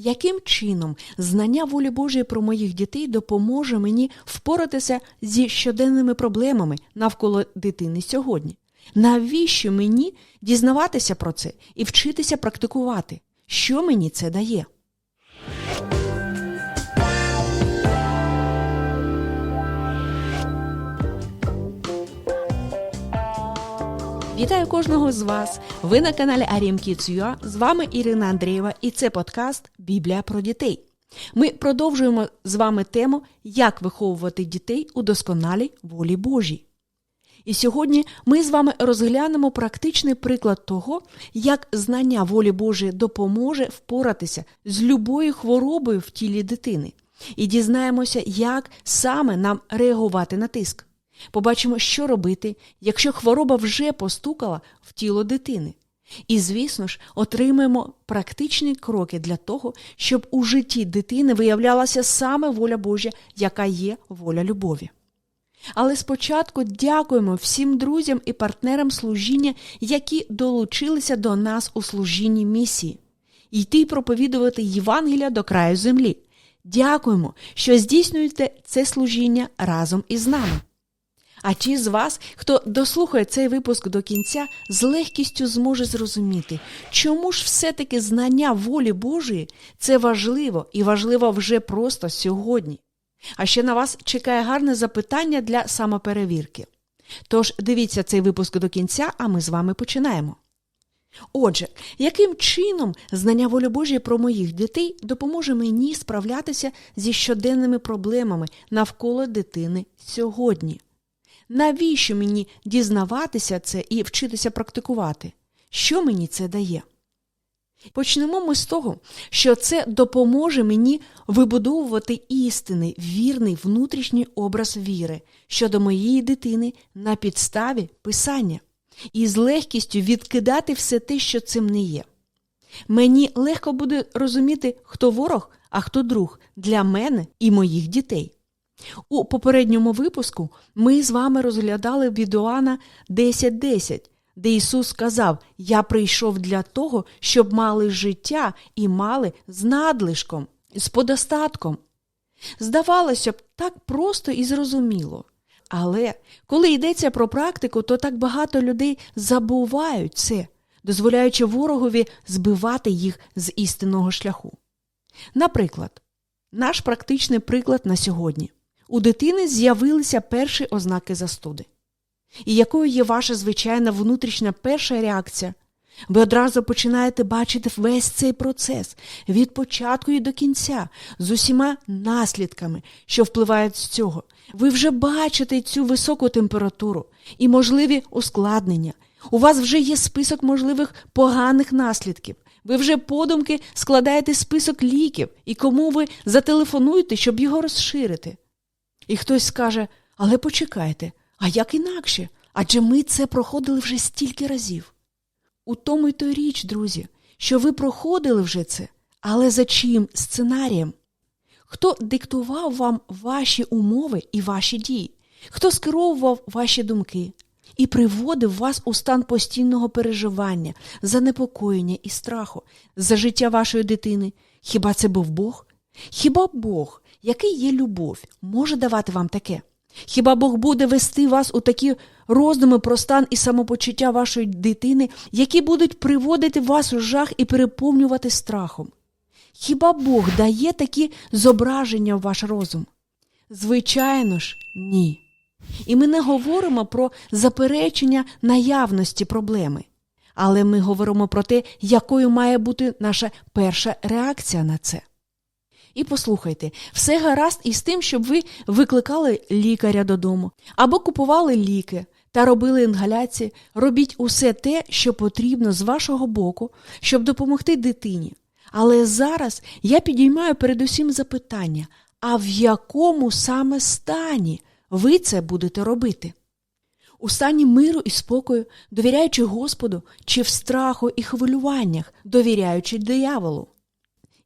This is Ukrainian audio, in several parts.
яким чином знання волі Божої про моїх дітей допоможе мені впоратися зі щоденними проблемами навколо дитини сьогодні? Навіщо мені дізнаватися про це і вчитися практикувати? Що мені це дає? Вітаю кожного з вас. Ви на каналі Арім Kids.ua. З вами Ірина Андрієва, і це подкаст Біблія про дітей. Ми продовжуємо з вами тему, як виховувати дітей у досконалій волі Божій. І сьогодні ми з вами розглянемо практичний приклад того, як знання волі Божої допоможе впоратися з любою хворобою в тілі дитини, і дізнаємося, як саме нам реагувати на тиск. Побачимо, що робити, якщо хвороба вже постукала в тіло дитини. І, звісно ж, отримаємо практичні кроки для того, щоб у житті дитини виявлялася саме воля Божа, яка є воля любові. Але спочатку дякуємо всім друзям і партнерам служіння, які долучилися до нас у служінні місії, йти й проповідувати Євангелія до краю землі. Дякуємо, що здійснюєте це служіння разом із нами. А ті з вас, хто дослухає цей випуск до кінця, з легкістю зможе зрозуміти, чому ж все-таки знання волі Божої це важливо і важливо вже просто сьогодні. А ще на вас чекає гарне запитання для самоперевірки. Тож дивіться цей випуск до кінця, а ми з вами починаємо. Отже, яким чином знання волі Божої про моїх дітей допоможе мені справлятися зі щоденними проблемами навколо дитини сьогодні? Навіщо мені дізнаватися це і вчитися практикувати? Що мені це дає? Почнемо ми з того, що це допоможе мені вибудовувати істинний, вірний внутрішній образ віри щодо моєї дитини на підставі писання і з легкістю відкидати все те, що цим не є. Мені легко буде розуміти, хто ворог, а хто друг для мене і моїх дітей. У попередньому випуску ми з вами розглядали від Іоанна 10.10, де Ісус сказав: Я прийшов для того, щоб мали життя і мали з надлишком, з подостатком. Здавалося б, так просто і зрозуміло. Але коли йдеться про практику, то так багато людей забувають це, дозволяючи ворогові збивати їх з істинного шляху. Наприклад, наш практичний приклад на сьогодні. У дитини з'явилися перші ознаки застуди. І якою є ваша звичайна внутрішня перша реакція? Ви одразу починаєте бачити весь цей процес від початку і до кінця, з усіма наслідками, що впливають з цього. Ви вже бачите цю високу температуру і можливі ускладнення. У вас вже є список можливих поганих наслідків. Ви вже подумки складаєте список ліків і кому ви зателефонуєте, щоб його розширити. І хтось скаже, але почекайте, а як інакше? Адже ми це проходили вже стільки разів. У тому й то річ, друзі, що ви проходили вже це, але за чиїм сценарієм? Хто диктував вам ваші умови і ваші дії? Хто скеровував ваші думки і приводив вас у стан постійного переживання, занепокоєння і страху за життя вашої дитини? Хіба це був Бог? Хіба Бог, який є любов, може давати вам таке? Хіба Бог буде вести вас у такі роздуми про стан і самопочуття вашої дитини, які будуть приводити вас у жах і переповнювати страхом? Хіба Бог дає такі зображення в ваш розум? Звичайно ж, ні. І ми не говоримо про заперечення наявності проблеми, але ми говоримо про те, якою має бути наша перша реакція на це. І послухайте, все гаразд із тим, щоб ви викликали лікаря додому або купували ліки та робили інгаляції, робіть усе те, що потрібно з вашого боку, щоб допомогти дитині. Але зараз я підіймаю передусім запитання: а в якому саме стані ви це будете робити? У стані миру і спокою, довіряючи Господу, чи в страху і хвилюваннях, довіряючи дияволу?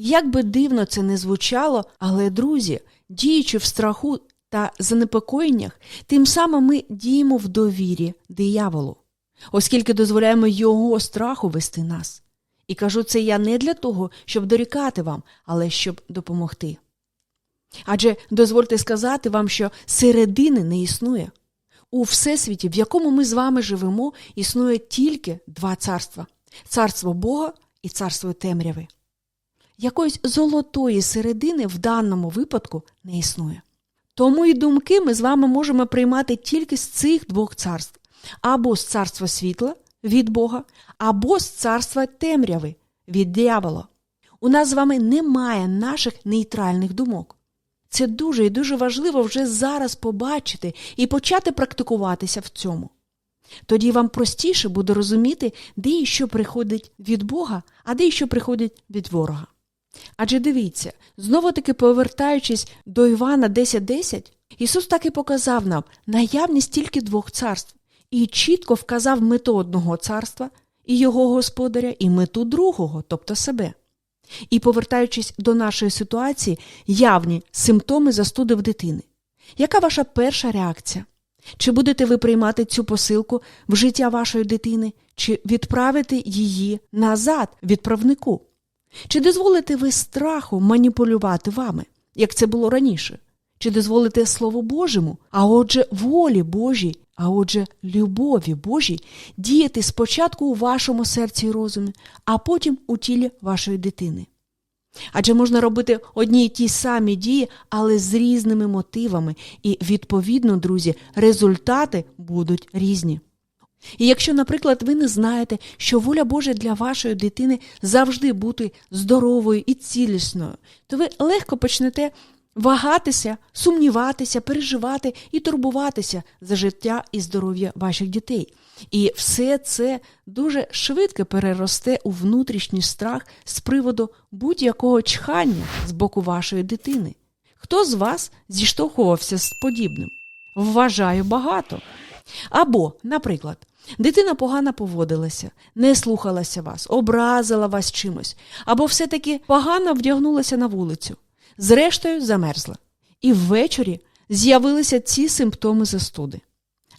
Як би дивно це не звучало, але, друзі, діючи в страху та занепокоєннях, тим самим ми діємо в довірі дияволу, оскільки дозволяємо його страху вести нас. І кажу це я не для того, щоб дорікати вам, але щоб допомогти. Адже дозвольте сказати вам, що середини не існує. У всесвіті, в якому ми з вами живемо, існує тільки два царства царство Бога і царство темряви. Якоїсь золотої середини в даному випадку не існує. Тому і думки ми з вами можемо приймати тільки з цих двох царств або з царства світла від Бога, або з царства темряви від диявола. У нас з вами немає наших нейтральних думок. Це дуже і дуже важливо вже зараз побачити і почати практикуватися в цьому. Тоді вам простіше буде розуміти, де і що приходить від Бога, а де і що приходить від ворога. Адже дивіться, знову таки повертаючись до Івана 10.10, Ісус так і показав нам наявність тільки двох царств і чітко вказав мету одного царства і його господаря, і мету другого, тобто себе. І, повертаючись до нашої ситуації, явні симптоми застуди в дитини. Яка ваша перша реакція? Чи будете ви приймати цю посилку в життя вашої дитини, чи відправити її назад відправнику? Чи дозволите ви страху маніпулювати вами, як це було раніше? Чи дозволите Слову Божому, а отже, волі Божій, а отже, любові Божій діяти спочатку у вашому серці і розумі, а потім у тілі вашої дитини? Адже можна робити одні й ті самі дії, але з різними мотивами, і, відповідно, друзі, результати будуть різні. І якщо, наприклад, ви не знаєте, що воля Божа для вашої дитини завжди бути здоровою і цілісною, то ви легко почнете вагатися, сумніватися, переживати і турбуватися за життя і здоров'я ваших дітей. І все це дуже швидко переросте у внутрішній страх з приводу будь-якого чхання з боку вашої дитини. Хто з вас зіштовхувався з подібним? Вважаю багато. Або, наприклад, дитина погано поводилася, не слухалася вас, образила вас чимось, або все-таки погано вдягнулася на вулицю, зрештою замерзла. І ввечері з'явилися ці симптоми застуди.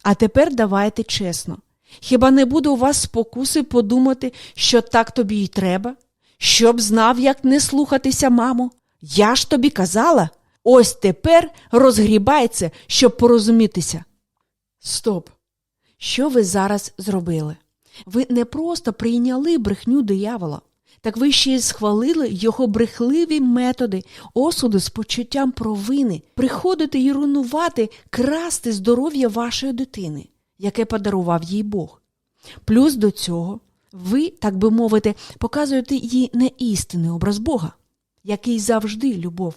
А тепер давайте чесно. Хіба не буде у вас спокуси подумати, що так тобі й треба? Щоб знав, як не слухатися, мамо? Я ж тобі казала, ось тепер розгрібається, щоб порозумітися. Стоп! Що ви зараз зробили? Ви не просто прийняли брехню диявола, так ви ще й схвалили його брехливі методи, осуди з почуттям провини, приходити і руйнувати, красти здоров'я вашої дитини, яке подарував їй Бог. Плюс до цього ви, так би мовити, показуєте їй неістинний образ Бога, який завжди любов.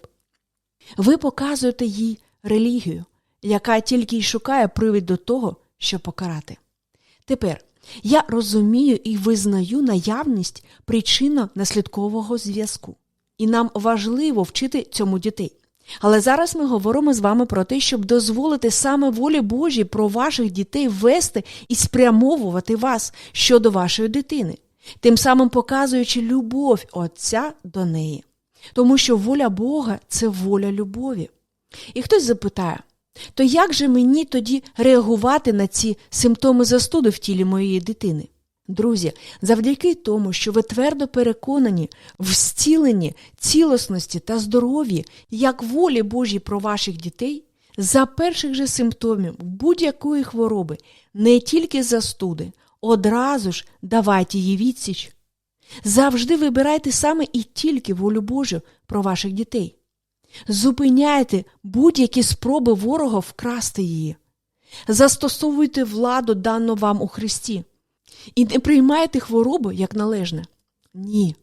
Ви показуєте їй релігію, яка тільки й шукає привід до того, щоб покарати. Тепер я розумію і визнаю наявність причинно-наслідкового зв'язку, і нам важливо вчити цьому дітей. Але зараз ми говоримо з вами про те, щоб дозволити саме волі Божій про ваших дітей вести і спрямовувати вас щодо вашої дитини, тим самим показуючи любов Отця до неї. Тому що воля Бога це воля любові. І хтось запитає, то як же мені тоді реагувати на ці симптоми застуди в тілі моєї дитини? Друзі, завдяки тому, що ви твердо переконані в зціленні, цілісності та здоров'ї, як волі Божій про ваших дітей, за перших же симптомів будь-якої хвороби, не тільки застуди, одразу ж давайте їй відсіч. Завжди вибирайте саме і тільки волю Божу про ваших дітей. Зупиняйте будь-які спроби ворога вкрасти її. Застосовуйте владу, дану вам у Христі. І не приймайте хворобу як належне. Ні.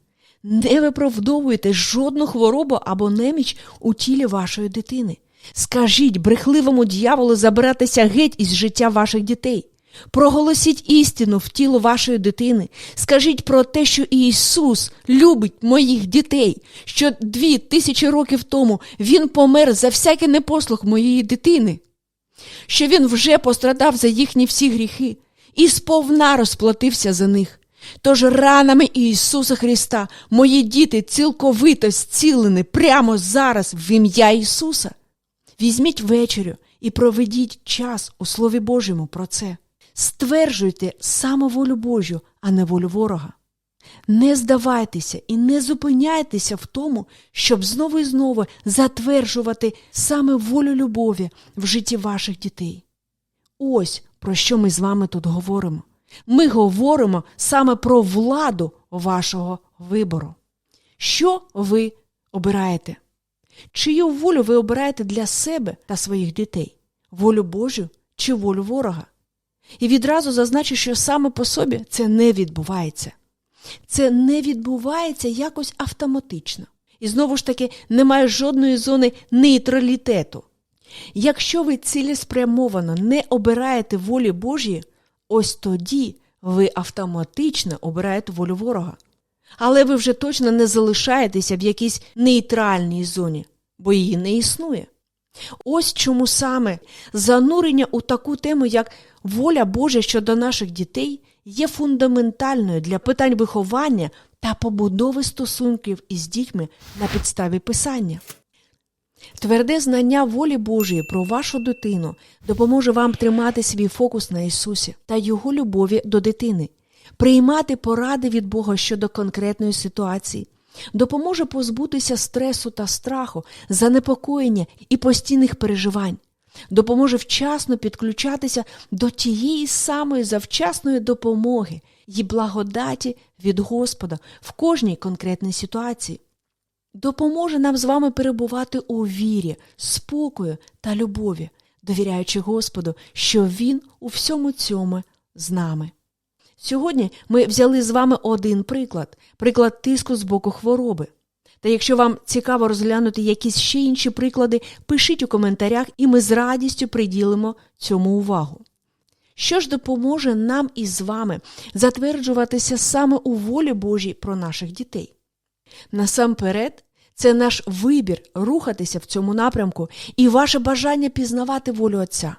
Не виправдовуйте жодну хворобу або неміч у тілі вашої дитини. Скажіть брехливому дьяволу забиратися геть із життя ваших дітей. Проголосіть істину в тіло вашої дитини. Скажіть про те, що Ісус любить моїх дітей, що дві тисячі років тому Він помер за всякий непослух моєї дитини, що Він вже пострадав за їхні всі гріхи і сповна розплатився за них. Тож ранами Ісуса Христа мої діти цілковито зцілені прямо зараз в ім'я Ісуса. Візьміть вечерю і проведіть час у Слові Божому про це. Стверджуйте саме волю Божу, а не волю ворога. Не здавайтеся і не зупиняйтеся в тому, щоб знову і знову затверджувати саме волю любові в житті ваших дітей. Ось про що ми з вами тут говоримо. Ми говоримо саме про владу вашого вибору. Що ви обираєте? Чию волю ви обираєте для себе та своїх дітей? Волю Божу чи волю ворога? І відразу зазначу, що саме по собі це не відбувається. Це не відбувається якось автоматично. І знову ж таки немає жодної зони нейтралітету. Якщо ви цілеспрямовано не обираєте волі Божої, ось тоді ви автоматично обираєте волю ворога. Але ви вже точно не залишаєтеся в якійсь нейтральній зоні, бо її не існує. Ось чому саме занурення у таку тему, як воля Божа щодо наших дітей, є фундаментальною для питань виховання та побудови стосунків із дітьми на підставі писання. Тверде знання волі Божої про вашу дитину допоможе вам тримати свій фокус на Ісусі та Його любові до дитини, приймати поради від Бога щодо конкретної ситуації, допоможе позбутися стресу та страху, занепокоєння і постійних переживань, допоможе вчасно підключатися до тієї самої завчасної допомоги і благодаті від Господа в кожній конкретній ситуації. Допоможе нам з вами перебувати у вірі, спокою та любові, довіряючи Господу, що Він у всьому цьому з нами. Сьогодні ми взяли з вами один приклад приклад тиску з боку хвороби. Та якщо вам цікаво розглянути якісь ще інші приклади, пишіть у коментарях, і ми з радістю приділимо цьому увагу. Що ж допоможе нам із вами затверджуватися саме у волі Божій про наших дітей? Насамперед, це наш вибір рухатися в цьому напрямку і ваше бажання пізнавати волю Отця.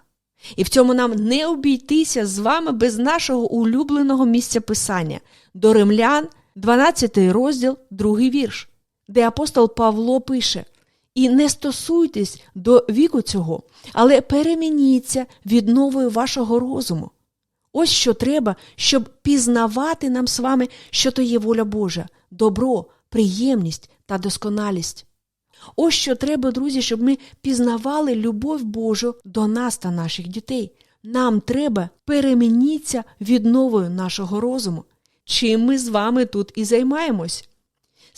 І в цьому нам не обійтися з вами без нашого улюбленого місця писання до римлян, 12 розділ, 2 вірш, де апостол Павло пише: І не стосуйтесь до віку цього, але перемініться відновою вашого розуму. Ось що треба, щоб пізнавати нам з вами, що то є воля Божа, добро, приємність та досконалість. Ось що треба, друзі, щоб ми пізнавали любов Божу до нас та наших дітей. Нам треба перемінітися відновою нашого розуму. Чим ми з вами тут і займаємось.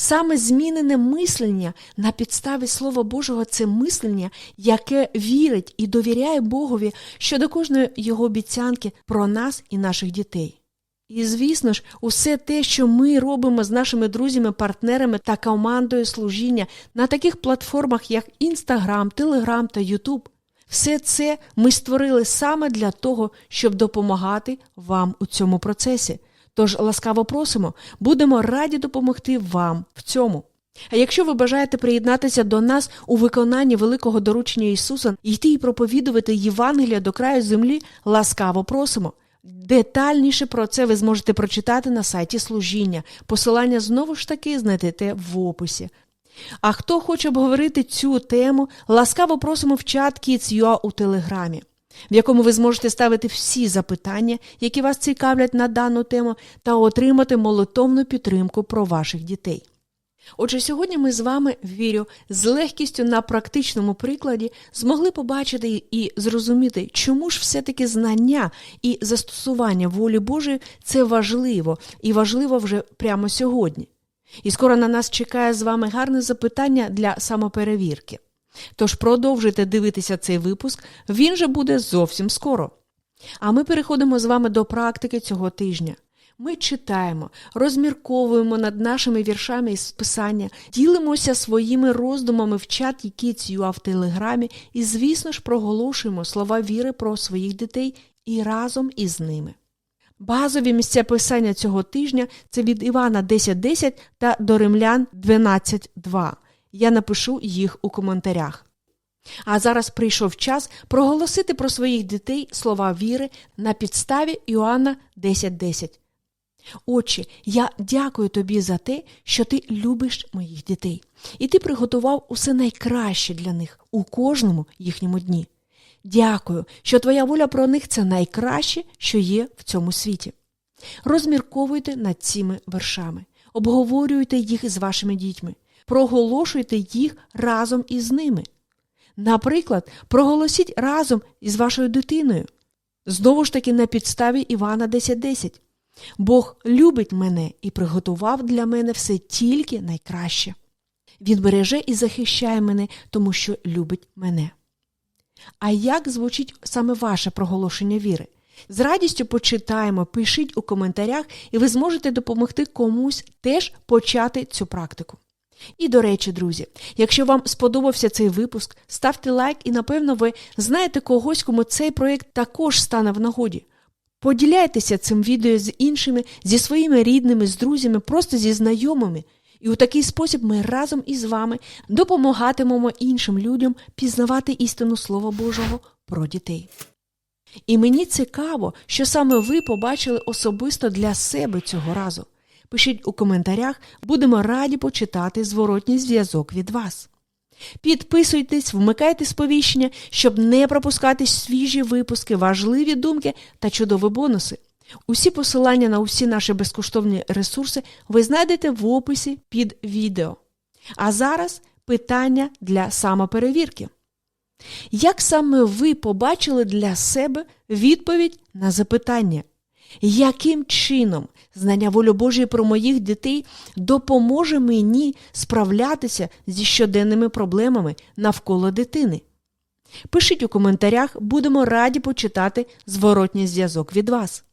Саме змінене мислення на підставі Слова Божого це мислення, яке вірить і довіряє Богові щодо кожної його обіцянки про нас і наших дітей. І, звісно ж, усе те, що ми робимо з нашими друзями, партнерами та командою служіння на таких платформах, як Інстаграм, Телеграм та Ютуб, все це ми створили саме для того, щоб допомагати вам у цьому процесі. Тож ласкаво просимо, будемо раді допомогти вам в цьому. А якщо ви бажаєте приєднатися до нас у виконанні великого доручення Ісуса, йти і проповідувати Євангелія до краю землі, ласкаво просимо. Детальніше про це ви зможете прочитати на сайті служіння. Посилання знову ж таки знайдете в описі. А хто хоче обговорити цю тему, ласкаво просимо в чат Kids.ua у Телеграмі, в якому ви зможете ставити всі запитання, які вас цікавлять на дану тему, та отримати молитовну підтримку про ваших дітей. Отже, сьогодні ми з вами, вірю, з легкістю на практичному прикладі змогли побачити і зрозуміти, чому ж все-таки знання і застосування волі Божої це важливо і важливо вже прямо сьогодні. І скоро на нас чекає з вами гарне запитання для самоперевірки. Тож продовжуйте дивитися цей випуск, він же буде зовсім скоро. А ми переходимо з вами до практики цього тижня. Ми читаємо, розмірковуємо над нашими віршами із писання, ділимося своїми роздумами в чат, які цюа в телеграмі, і, звісно ж, проголошуємо слова віри про своїх дітей і разом із ними. Базові місця писання цього тижня це від Івана 10.10 та до Римлян 12.2. Я напишу їх у коментарях. А зараз прийшов час проголосити про своїх дітей слова віри на підставі Іоанна 10.10. Отче, я дякую тобі за те, що ти любиш моїх дітей, і ти приготував усе найкраще для них у кожному їхньому дні. Дякую, що твоя воля про них це найкраще, що є в цьому світі. Розмірковуйте над цими вершами, обговорюйте їх з вашими дітьми, проголошуйте їх разом із ними. Наприклад, проголосіть разом із вашою дитиною. Знову ж таки, на підставі Івана 10.10. Бог любить мене і приготував для мене все тільки найкраще. Він береже і захищає мене, тому що любить мене. А як звучить саме ваше проголошення віри? З радістю почитаємо, пишіть у коментарях, і ви зможете допомогти комусь теж почати цю практику. І до речі, друзі, якщо вам сподобався цей випуск, ставте лайк і, напевно, ви знаєте когось, кому цей проєкт також стане в нагоді. Поділяйтеся цим відео з іншими, зі своїми рідними, з друзями, просто зі знайомими. І у такий спосіб ми разом із вами допомагатимемо іншим людям пізнавати істину Слова Божого про дітей. І мені цікаво, що саме ви побачили особисто для себе цього разу. Пишіть у коментарях, будемо раді почитати зворотній зв'язок від вас. Підписуйтесь, вмикайте сповіщення, щоб не пропускати свіжі випуски, важливі думки та чудові бонуси. Усі посилання на усі наші безкоштовні ресурси ви знайдете в описі під відео. А зараз питання для самоперевірки. Як саме ви побачили для себе відповідь на запитання? Яким чином знання волі Божої про моїх дітей допоможе мені справлятися зі щоденними проблемами навколо дитини? Пишіть у коментарях, будемо раді почитати зворотній зв'язок від вас.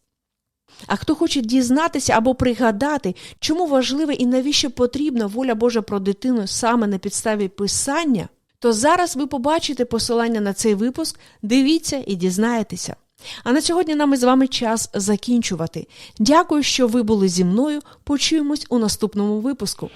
А хто хоче дізнатися або пригадати, чому важлива і навіщо потрібна воля Божа про дитину саме на підставі писання, то зараз ви побачите посилання на цей випуск, дивіться і дізнаєтеся. А на сьогодні нам із вами час закінчувати. Дякую, що ви були зі мною. Почуємось у наступному випуску.